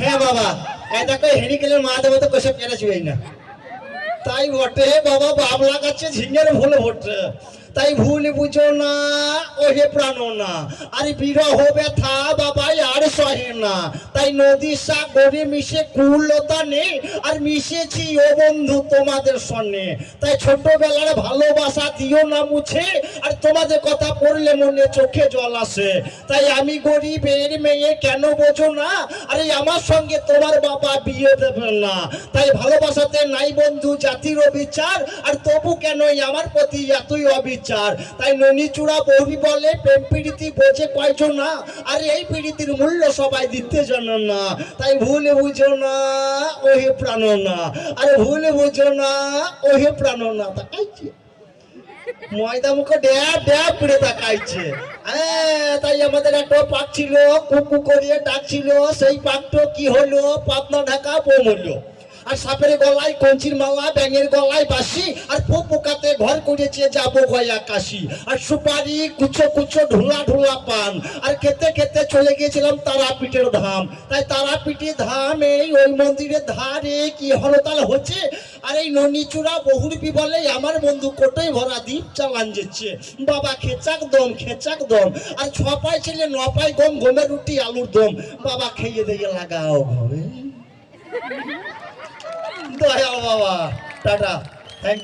হ্যাঁ বাবা এই দেখো হেরিকেলের মা দেবো তো কষে কেটেছিবই না। তাই বটে, বাবা বাবলা কাছে ঝিঙের ভুল বটে তাই ভুল বুঝো না, ওহে প্রাণ না। আরে বিরহ ব্যথা, বাবাই আর না। তাই নদী সাগরে মিশে কুলতা নেই, আর মিশেছি ও বন্ধু তোমাদের সঙ্গে। তাই ছোটবেলার ভালোবাসা দিও না মুছে, আর তোমাদের কথা পড়লে মনে চোখে জল আসে। তাই আমি গরিবের মেয়ে, কেন বোঝো না? আরে আমার সঙ্গে তোমার বাবা বিয়ে দেবে না। তাই ভালোবাসাতে নাই বন্ধু জাতির অবিচার, আর তবু কেনই আমার প্রতি এতই অবিচার? তাই ননি চূড়া বৌরি বলে, প্রেম পীড়িতি বোঝে কয়জন? না আর এই পীড়িতির মূল্য সবাই দিতে জানো না, তাই ভুলে বুঝো না, ওহে প্রাণ না। আরে ভুলে বুঝো না, ওহে প্রাণ না, তাকাইছে। ময়দা মুখে ড্যাব ড্যাব করে তাকাইছে। তাই আমাদের একটা পাক ছিল, কুকু করিয়ে ডাকছিল, সেই পাকটো কি হলো? পাতনা ঢাকা পৌমূল্য আর সাপের গলায় কঞ্চির মালা, ব্যাঙের গলায় বাসি আর পোকাতে ঘর করেছে যাব গয়া কাশি আর সুপারি কুচো কুচো ঢোলা ঢোলা পান, আর খেতে খেতে চলে গিয়েছিলাম তারাপীঠের ধাম। তাই তারাপীঠের ধাম এই ওই মন্দিরের ধারে কি হরতাল হচ্ছে? আর এই ননিচূড়া বহুরূপী বলে আমার বন্ধু কোটাই ভরা দ্বীপ চালান যেচ্ছে। বাবা খেচাক দম খেচাক দম, আর ছ পাই ছেলে, ন পাই গম, গমের রুটি, আলুর দম। বাবা খেয়ে দিয়ে লাগাও ঘরে। দয়াল বাবা। টাটা। Thank you